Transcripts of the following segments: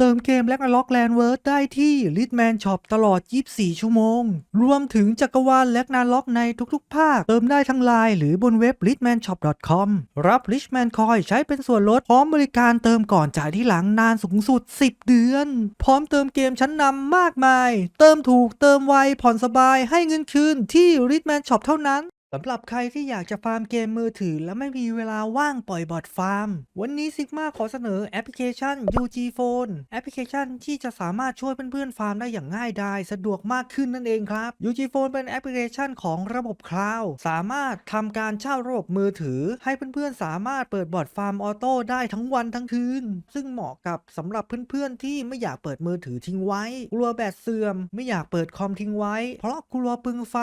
เติมเกมและล็อกแลนเวิร์ดได้ที่ l i t m a n Shop ตลอด 24 ชั่วโมง รวมถึงจักรวาลและนาล็อกในทุกๆ ภาค เติมได้ทั้งไลน์หรือบนเว็บ l i t m a n s h o p c o m รับ Richman c o i ใช้เป็นส่วนลด พร้อมบริการเติมก่อนจ่ายที่หลังนานสูงสุด 10 เดือน พร้อมเติมเกมชั้นนำมากมาย เติมถูกเติมไวผ่อนสบายให้เงินคืนที่ r i c h m a n Shop เท่านั้น สำหรับใครที่อยากจะฟาร์มเกมมือถือ และไม่มีเวลาว่างปล่อยบอทฟาร์ม วันนี้ Sigma ขอเสนอแอปพลิเคชัน UG Phone แอปพลิเคชันที่จะสามารถช่วยเพื่อนๆฟาร์มได้อย่างง่ายดายสะดวกมากขึ้นนั่นเองครับ UG Phone เป็นแอปพลิเคชันของระบบคลาวด์สามารถทำการเช่าระบบมือถือ ให้เพื่อนๆสามารถเปิดบอทฟาร์มออโต้ได้ทั้งวันทั้งคืน ซึ่งเหมาะกับสำหรับเพื่อนๆที่ไม่อยากเปิดมือถือทิ้งไว้ กลัวแบตเสื่อม ไม่อยากเปิดคอมทิ้งไว้ เพราะกลัวปึงไฟ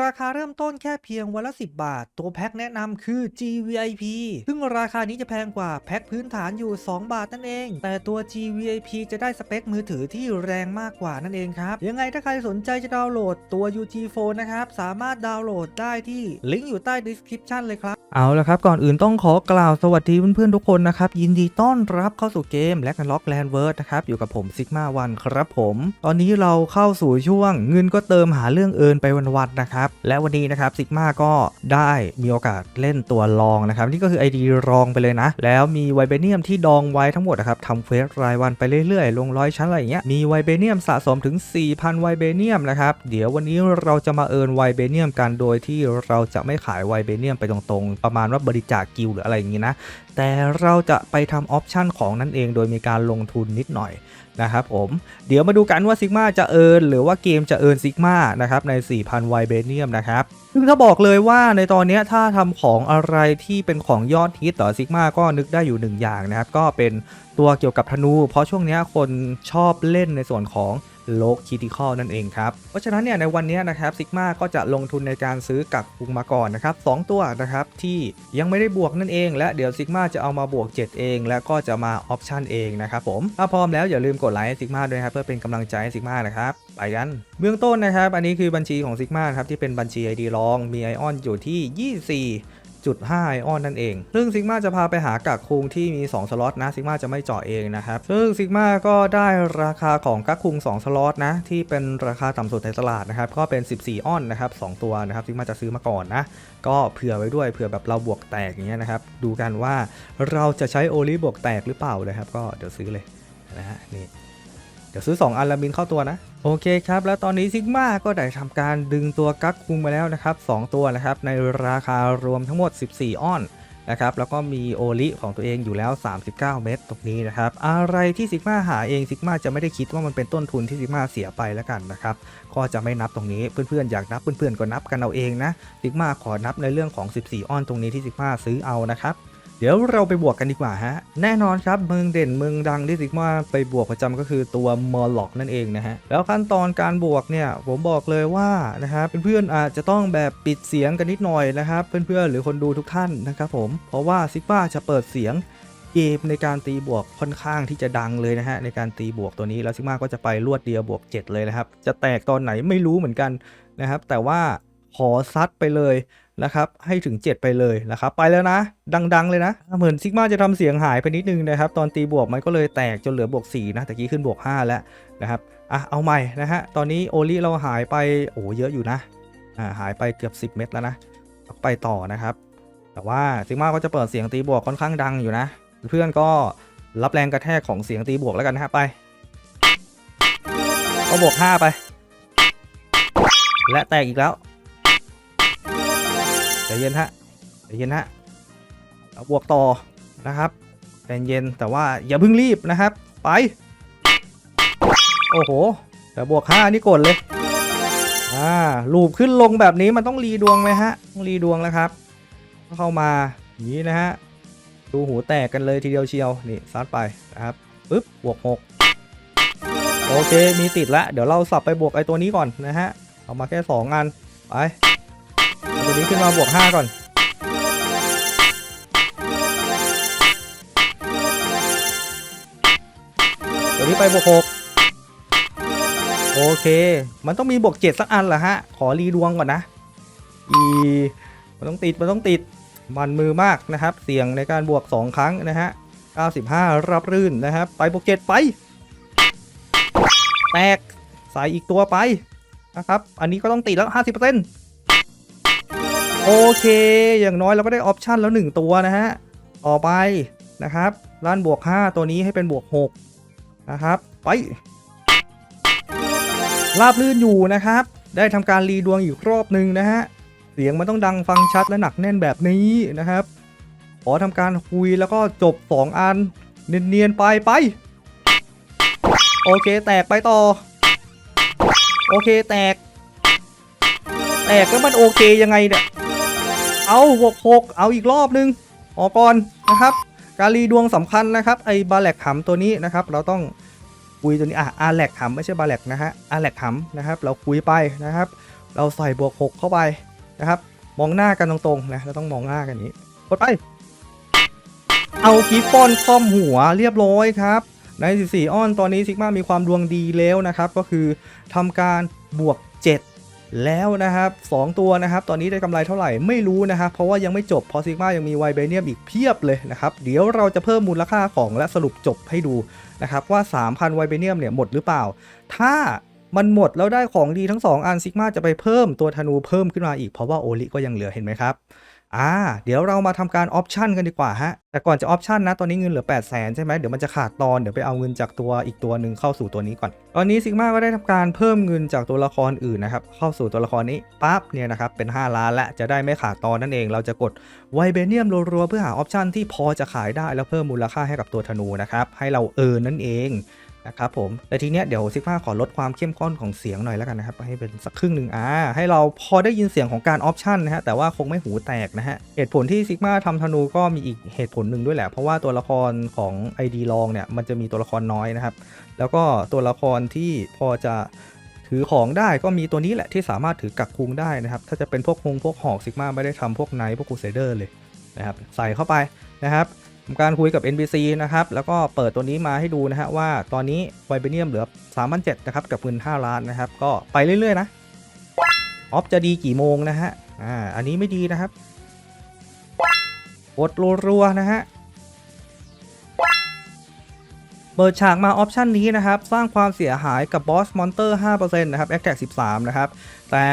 ราคาเริ่มต้นแค่เพียงวันละ 10 บาท ตัวแพ็คแนะนำคือ GVIP ซึ่งราคานี้จะแพงกว่าแพ็คพื้นฐานอยู่ 2 บาทนั่นเอง แต่ตัว GVIP จะได้สเปคมือถือที่แรงมากกว่านั่นเองครับยังไงถ้าใครสนใจจะดาวน์โหลดตัว UG Phone นะครับสามารถดาวน์โหลดได้ที่ลิงก์อยู่ใต้ description เลยครับ เอาละครับ ก่อนอื่นต้องขอกล่าวสวัสดีเพื่อนๆทุกคนนะครับ ยินดีต้อนรับเข้าสู่เกมและกันล็อกแลนเวิร์ดนะครับ อยู่กับผมซิกมาวันครับผม ตอนนี้เราเข้าสู่ช่วงเงินก็เติมหาเรื่องเอินไปวันๆนะครับ และวันนี้นะครับซิกมาก็ได้มีโอกาสเล่นตัวลองนะครับ นี่ก็คือ ID รองไปเลยนะ แล้วมีไวเบเนียมที่ดองไว้ทั้งหมดนะครับทำเควสรายวันไปเรื่อยๆ ลงร้อยชั้นอะไรอย่างเงี้ยมีไวเบเนียมสะสมถึง 4,000ไวเบเนียมนะครับเดี๋ยววันนี้เราจะมาเอินไวเบเนียมกันโดยที่เราจะไม่ขายไวเบเนียมไปตรงๆประมาณว่าบริจาคกิลหรืออะไรอย่างงี้นะ แต่เราจะไปทำออปชันของนั่นเองโดยมีการลงทุนนิดหน่อยนะครับผมเดี๋ยวมาดูกันว่าซิกมาจะเอินหรือว่าเกมจะเอินซิกมานะครับใน 4,000ไวเบเนียมนะครับซึ่งถ้าบอกเลยว่าในตอนนี้ถ้าทำของอะไรที่เป็นของยอดฮิตต่อซิกมาก็นึกได้อยู่หนึ่งอย่างนะครับ ก็เป็นตัวเกี่ยวกับธนู เพราะช่วงนี้คนชอบเล่นในส่วนของ โลกคิติคอลนั่นเองครับ เพราะฉะนั้นเนี่ยในวันนี้นะครับซิกมาก็จะลงทุนในการซื้อกับปุงมาก่อนนะครับสองตัวนะครับที่ยังไม่ได้บวกนั่นเอง และเดี๋ยวซิกมาจะเอามาบวก 7 เอง แล้วก็จะมาออปชันเองนะครับผมถ้าพร้อมแล้วอย่าลืมกดไลค์ซิกมาด้วยครับเพื่อเป็นกำลังใจให้ซิกมานะครับไปกันเบื้องต้นนะครับ อันนี้คือบัญชีของซิกมาครับที่เป็นบัญชี ID รองมีไอออนอยู่ที่ 24 จุด5ไอออนนั่นเอง ซึ่งซิกมาจะพาไปหากากคุงที่มี 2 สล็อตนะซิกมาจะไม่เจาะเองนะครับ ซึ่งซิกมาก็ได้ราคาของกักคุง 2 สล็อตนะ ที่เป็นราคาต่ำสุดในตลาดนะครับ ก็เป็น 14 ออนนะครับ 2 ตัวนะครับซิกมาจะซื้อมาก่อนนะ ก็เผื่อไว้ด้วยเผื่อแบบเราบวกแตกอย่างเงี้ยนะครับ ดูกันว่าเราจะใช้โอลิบวกแตกหรือเปล่านะครับ ก็เดี๋ยวซื้อเลยนะฮะนี่ ดี๋ยวซื้อ 2 อันล้วบินเข้าตัวนะ โอเคครับ แล้วตอนนี้ซิกมาก็ได้ทำการดึงตัวกักคุงมาแล้วนะครับ 2 ตัวนะครับ ในราคารวมทั้งหมด 14 ออนนะครับแล้วก็มีโอลิของตัวเองอยู่แล้ว 39 เม็ดตรงนี้นะครับ อะไรที่ซิกมาหาเองซิกมาจะไม่ได้คิดว่ามันเป็นต้นทุนที่ซิกมาเสียไปแล้วกันนะครับก็จะไม่นับตรงนี้เพื่อนๆอยากนับเพื่อนๆก็นับกันเอาเองนะซิกมาขอนับในเรื่องของ 14 ออนตรงนี้ที่ซิกมาซื้อเอานะครับ เดี๋ยวเราไปบวกกันดีกว่าฮะ แน่นอนครับเมืองเด่นเมืองดังที่ซิกมาไปบวกประจำก็คือตัวมอลล็อกนั่นเองนะฮะ แล้วขั้นตอนการบวกเนี่ยผมบอกเลยว่านะครับเพื่อนๆอาจจะต้องแบบปิดเสียงกันนิดหน่อยนะครับ เพื่อนๆหรือคนดูทุกท่านนะครับผม เพราะว่าซิกมาจะเปิดเสียงเกมในการตีบวกค่อนข้างที่จะดังเลยนะฮะในการตีบวกตัวนี้แล้วซิกมาก็จะไปรวดเดียวบวก 7 เลยนะครับ จะแตกตอนไหนไม่รู้เหมือนกันนะครับแต่ว่าขอซัดไปเลย นะครับให้ถึง 7 ไปเลยนะครับไปแล้วนะ ดัง ๆ เลยนะ เหมือนซิกมาจะทำเสียงหายไปนิดนึงนะครับ ตอนตีบวกมันก็เลยแตกจนเหลือบวก4นะตะกี้ขึ้นบวก 5 แล้วนะครับอะเอาใหม่นะฮะตอนนี้โอลิเราหายไปโอ้เยอะอยู่นะอ่าหายไปเกือบ 10 เม็ดแล้วนะไปต่อนะครับ แต่ว่าซิกมาก็จะเปิดเสียงตีบวกค่อนข้างดังอยู่นะ เพื่อนก็รับแรงกระแทกของเสียงตีบวกแล้วกันนะฮะไปก็บวก 5 ไป และแตกอีกแล้ว เย็นฮะใจเย็นฮะบวกต่อนะครับใจเย็นแต่ว่าอย่าเพิ่งรีบนะครับ ไป โอ้โห แต่บวก5นี่กดเลยอ่าลูปขึ้นลงแบบนี้มันต้องรีดวงไหมฮะต้องรีดวงแล้วครับเข้ามาอย่างนี้นะฮะดูหูแตกกันเลยทีเดียวเชียวนี่ซัดไปนะครับปึ๊บบวก6โอเคมีติดละเดี๋ยวเราสับไปบวกไอ้ตัวนี้ก่อนนะฮะเอามาแค่2อันไป นี้ขึ้นมาบวก 5 ก่อน ตัวนี้ไปบวก 6 โอเค มันต้องมีบวก 7 สักอันเหรอฮะ ขอรีดวงก่อนนะ อี มันต้องติด มันต้องติด มันมือมากนะครับ เสี่ยงในการบวก 2 ครั้งนะฮะ 95 รับรื่นนะครับ ไปบวก 7 ไป แตก ใส่อีกตัวไปนะครับ อันนี้ก็ต้องติดแล้ว 50% โอเค อย่างน้อยเราก็ได้ออปชันแล้ว 1 ตัวนะฮะ ต่อไปนะครับล้านบวก 5 ตัวนี้ให้เป็นบวก 6 นะครับ ไปราบลื่นอยู่นะครับ ได้ทำการรีดวงอีกรอบหนึ่งนะฮะ เสียงมันต้องดังฟังชัดและหนักแน่นแบบนี้นะครับ ขอทำการคุยแล้วก็จบ 2 อัน เนียนๆไปไป โอเคแตกไปต่อ โอเคแตก แตกแล้วมันโอเคยังไงเนี่ย เอาหกหกเอาอีกรอบนึงออกก่อนนะครับ การีดวงสำคัญนะครับไอ้บาแลกหำตัวนี้นะครับ เราต้องคุยตัวนี้อะอาแลกหำไม่ใช่บาแลกนะฮะอาแลกหำนะครับ เราคุยไปนะครับ เราใส่บวกหกเข้าไปนะครับ มองหน้ากันตรงๆนะเราต้องมองหน้ากันนี้กดไป เอากิฟฟอนคล่อมหัวเรียบร้อยครับใน 14 อ้อนตอนนี้ซิกมามีความดวงดีแล้วนะครับ ก็คือทำการบวก 7 แล้วนะครับ2ตัวนะครับ ตอนนี้ได้กำไรเท่าไหร่ไม่รู้นะครับ เพราะว่ายังไม่จบ พอซิกมายังมีไวเบเนียมอีกเพียบเลยนะครับ เดี๋ยวเราจะเพิ่มมูลค่าของและสรุปจบให้ดูนะครับว่า 3,000ไวเบเนียมเนี่ยหมดหรือเปล่า ถ้ามันหมดแล้วได้ของดีทั้ง 2 อันซิกมาจะไปเพิ่มตัวธนูเพิ่มขึ้นมาอีกเพราะว่าโอลิก็ยังเหลือเห็นไหมครับ อ่าเดี๋ยวเรามาทำการออปชันกันดีกว่าฮะ แต่ก่อนจะออปชันนะ ตอนนี้เงินเหลือ 8 0 0แสนใช่ไหมเดี๋ยวมันจะขาดตอน เดี๋ยวไปเอาเงินจากตัวอีกตัวหนึ่งเข้าสู่ตัวนี้ก่อน ตอนนี้ซิกมาก็ได้ทำการเพิ่มเงินจากตัวละครอื่นนะครับ เข้าสู่ตัวละครนี้ปั๊บเนี่ยนะครับ เป็น 5 ล้านและจะได้ไม่ขาดตอนนั่นเอง เราจะกดไวเบเนียมรัวๆเพื่อหาออปชันที่พอจะขายได้แล้วเพิ่มมูลค่าให้กับตัวธนูนะครับ ให้เราเออนั่นเอง นะครับผมแต่ทีเนี้ยเดี๋ยวซิกมาขอลดความเข้มข้นของเสียงหน่อยแล้วกันนะครับให้เป็นสักครึ่งหนึ่งอ่าให้เราพอได้ยินเสียงของการออปชันนะฮะแต่ว่าคงไม่หูแตกนะฮะเหตุผลที่ซิกมาทำธนูก็มีอีกเหตุผลหนึ่งด้วยแหละ เพราะว่าตัวละครของ ID ลองเนี่ยมันจะมีตัวละครน้อยนะครับแล้วก็ตัวละครที่พอจะถือของได้ก็มีตัวนี้แหละที่สามารถถือกักคุงได้นะครับ ถ้าจะเป็นพวกคงพวกหอกซิกมาไม่ได้ทำพวกไนท์พวกคูเซเดอร์เลยนะครับ ใส่เข้าไปนะครับ ทำการคุยกับ NPC นะครับ แล้วก็เปิดตัวนี้มาให้ดูนะฮะว่าตอนนี้ไวเบเนียมเหลือ3,700นะครับกับเงิน5ล้านนะครับ ก็ไปเรื่อย ๆ นะออฟจะดีกี่โมงนะฮะอ่าอันนี้ไม่ดีนะครับกดรัวๆนะฮะเปิดฉากมาออปชันนี้นะครับ สร้างความเสียหายกับบอสมอนเตอร์5%นะครับ a t t a c 13 นะครับ แต่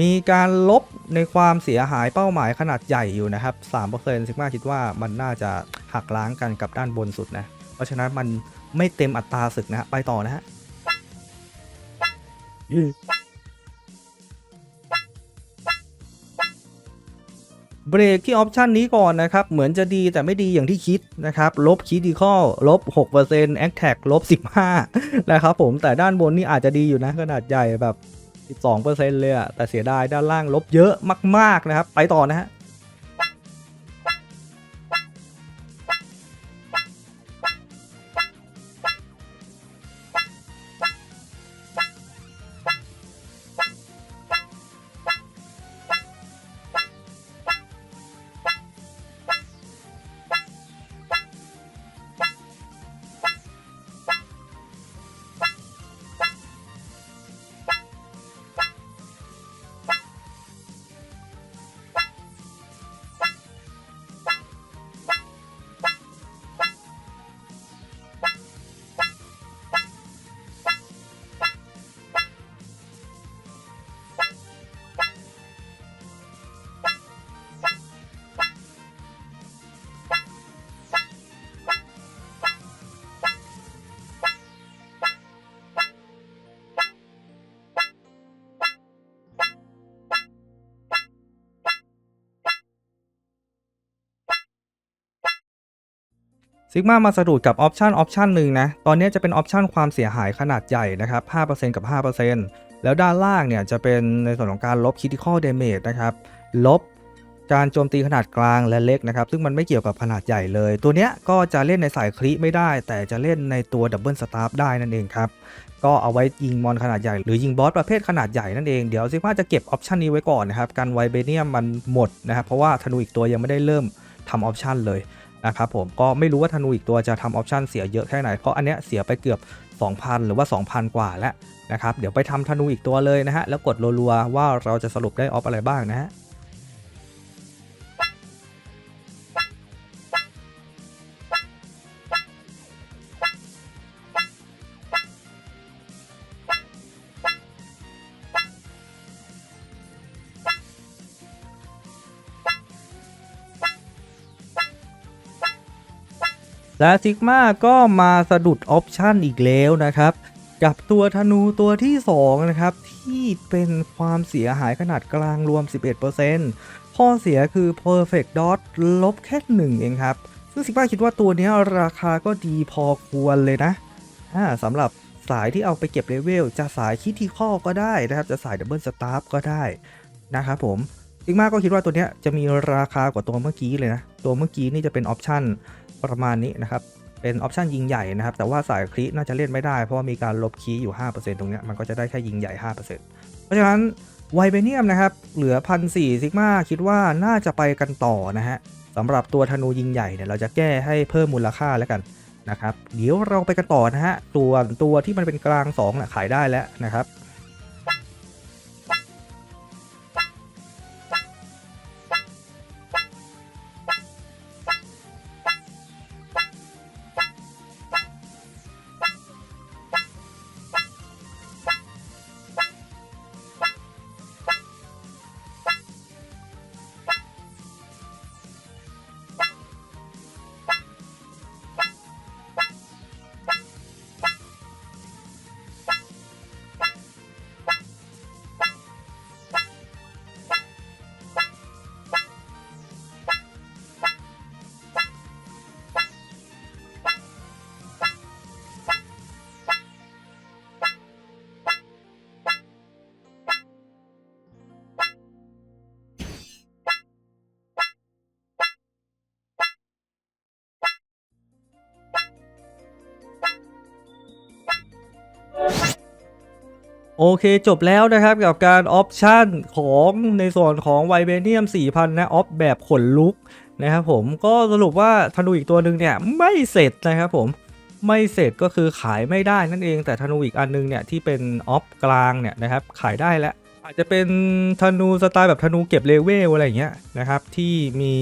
มีการลบในความเสียหายเป้าหมายขนาดใหญ่อยู่นะครับ3%ซิกมาคิดว่ามันน่าจะ หักล้างกันกับด้านบนสุดนะ เพราะฉะนั้นมันไม่เต็มอัตราศึกนะฮะไปต่อนะฮะเบรกที่ออปชันนี้ก่อนนะครับ เหมือนจะดีแต่ไม่ดีอย่างที่คิดนะครับ ลบคิดิคอลลบ6% a c t a c ลบ 15 นะครับผมแต่ด้านบนนี่อาจจะดีอยู่นะ ขนาดใหญ่แบบ 12%เลยอะแต่เสียดายด้านล่างลบเยอะมาก ๆ นะครับ ไปต่อนะฮะ ซิกมามาสะดุดกับออปชันออปชันหนึ่งนะ ตอนนี้จะเป็นออปชันความเสียหายขนาดใหญ่นะครับ 5%กับ 5%แล้วด้านล่างเนี่ยจะเป็นในส่วนของการลบ critical damage นะครับ ลบการโจมตีขนาดกลางและเล็กนะครับ ซึ่งมันไม่เกี่ยวกับขนาดใหญ่เลย ตัวเนี้ยก็จะเล่นในสายคริไม่ได้ แต่จะเล่นในตัวดับเบิลสตาร์ได้นั่นเองครับ ก็เอาไว้ยิงมอนขนาดใหญ่ หรือยิงบอสประเภทขนาดใหญ่นั่นเอง เดี๋ยวซิกมาจะเก็บออปชันนี้ไว้ก่อนนะครับกันไวเบเนียมมันหมดนะครับ เพราะว่าธนูอีกตัวยังไม่ได้เริ่มทำออปชันเลย นะครับผมก็ไม่รู้ว่าธนูอีกตัวจะทำออปชันเสียเยอะแค่ไหนเพราะอันเนี้ยเสียไปเกือบ 2,000 หรือว่า 2,000 กว่าแล้วนะครับเดี๋ยวไปทำธนูอีกตัวเลยนะฮะแล้วกดรัวๆว่าเราจะสรุปได้ออฟอะไรบ้างนะฮะ และซิกมาก็มาสะดุดออปชันอีกแล้วนะครับกับตัวธนูตัวที่ 2 นะครับ ที่เป็นความเสียหายขนาดกลางรวม 11%ข้อเสียคือ perfect dot ลบแค่1เองครับ ซึ่งซิกมาคิดว่าตัวนี้ราคาก็ดีพอควรเลยนะสำหรับสายที่เอาไปเก็บเลเวล จะสายคิดที่ข้อก็ได้นะครับ จะสายดับเบิลสตาร์ก็ได้นะครับผมซิกมาก็คิดว่าตัวนี้จะมีราคากว่าตัวเมื่อกี้เลยนะ ตัวเมื่อกี้นี่จะเป็นออปชัน ประมาณนี้นะครับเป็นออปชันยิงใหญ่นะครับ แต่ว่าสายคลิน่าจะเล่นไม่ได้ เพราะว่ามีการลบคีย์อยู่ 5%ตรงเนี้มันก็จะได้แค่ยิงใหญ่ 5%เพราะฉะนั้นไวเบเนียมนะครับ เหลือพันสี่ซิกมาคิดว่าน่าจะไปกันต่อนะฮะสำหรับตัวธนูยิงใหญ่เนี่ยเราจะแก้ให้เพิ่มมูลค่าแล้วกันนะครับ เดี๋ยวเราไปกันต่อนะฮะส่วนตัวที่มันเป็นกลาง2น่ะขายได้แล้วนะครับ โอเคจบแล้วนะครับกับการออปชั่นของในส่วนของไวเบเนียม 4,000 นะออฟแบบขนลุกนะครับผมก็สรุปว่าธนูอีกตัวหนึ่งเนี่ยไม่เสร็จนะครับผมไม่เสร็จก็คือขายไม่ได้นั่นเองแต่ธนูอีกอันนึงเนี่ยที่เป็นออฟกลางเนี่ยนะครับขายได้แล้ว อาจจะเป็นธนูสไตล์แบบธนูเก็บเลเวลอะไรอย่างเงี้ยนะครับที่มี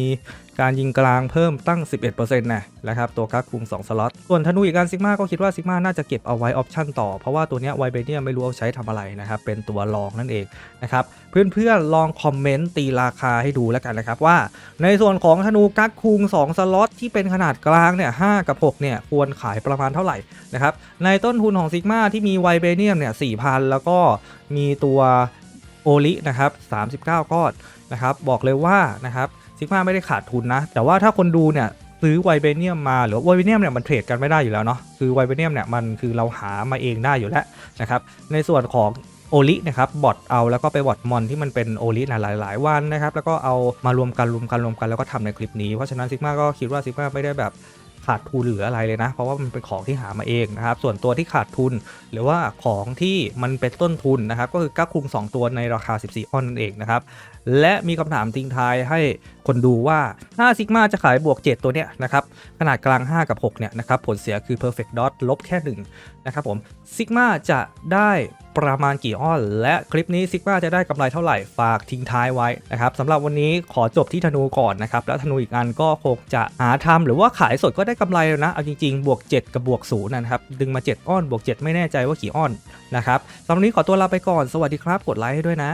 การยิงกลางเพิ่มตั้ง 11%นะนะครับตัวกักคุม 2 สล็อต ส่วนธนูอีกการซิกมาก็คิดว่าซิกมาน่าจะเก็บเอาไว้ออปชั่นต่อ เพราะว่าตัวนี้ไวเบเนียไม่รู้เอาใช้ทำอะไรนะครับเป็นตัวรองนั่นเองนะครับเพื่อนๆลองคอมเมนต์ตีราคาให้ดูแล้วกันนะครับว่า ในส่วนของธนูกักคุง 2 สล็อตที่เป็นขนาดกลางเนี่ย5กับ6เนี่ยควรขายประมาณเท่าไหร่นะครับในต้นทุนของซิกมาที่มีไวเบเนียมเนี่ย4,000แล้วก็มีตัวโอลินะครับ 39 ก้อนนะครับ บอกเลยว่านะครับ ซิกมาไม่ได้ขาดทุนนะ แต่ว่าถ้าคนดูเนี่ยซื้อไวเบเนียมมาหรือไวเบเนียมเนี่ยมันเทรดกันไม่ได้อยู่แล้วเนาะคือไวเบเนียมเนี่ยมันคือเราหามาเองได้อยู่แล้วนะครับในส่วนของโอลินะครับบอทเอาแล้วก็ไปบอทมอนที่มันเป็นโอลินะหลาย ๆ วันนะครับแล้วก็เอามารวมกันรวมกันรวมกันแล้วก็ทำในคลิปนี้เพราะฉะนั้นซิกมาก็คิดว่าซิกมาไม่ได้แบบขาดทุนหรืออะไรเลยนะ เพราะว่ามันเป็นของที่หามาเองนะครับ ส่วนตัวที่ขาดทุน หรือว่าของที่มันเป็นต้นทุนนะครับ ก็คือกักคุง2 ตัวในราคา 14ออนนั่นเองนะครับ และมีคำถามทิ้งท้ายให้คนดูว่าถ้าซิกมาจะขายบวก 7 ตัวเนี้ยนะครับ ขนาดกลาง 5 กับ 6 เนี่ยนะครับ ผลเสียคือ perfect dot ลบแค่ 1 นะครับผมซิกมาจะได้ประมาณกี่อ้อน และคลิปนี้ซิกมาจะได้กำไรเท่าไหร่ฝากทิ้งท้ายไว้นะครับสำหรับวันนี้ขอจบที่ธนูก่อนนะครับ แล้วธนูอีกอันก็คงจะหาทำหรือว่าขายสดก็ได้กำไรแล้วนะเอาจริงๆ บวก 7 กับบวก0นะครับดึงมา 7 อ้อนบวก 7 ไม่แน่ใจว่ากี่อ้อนนะครับสำหรับนี้ขอตัวลาไปก่อนสวัสดีครับกดไลค์ให้ด้วยนะ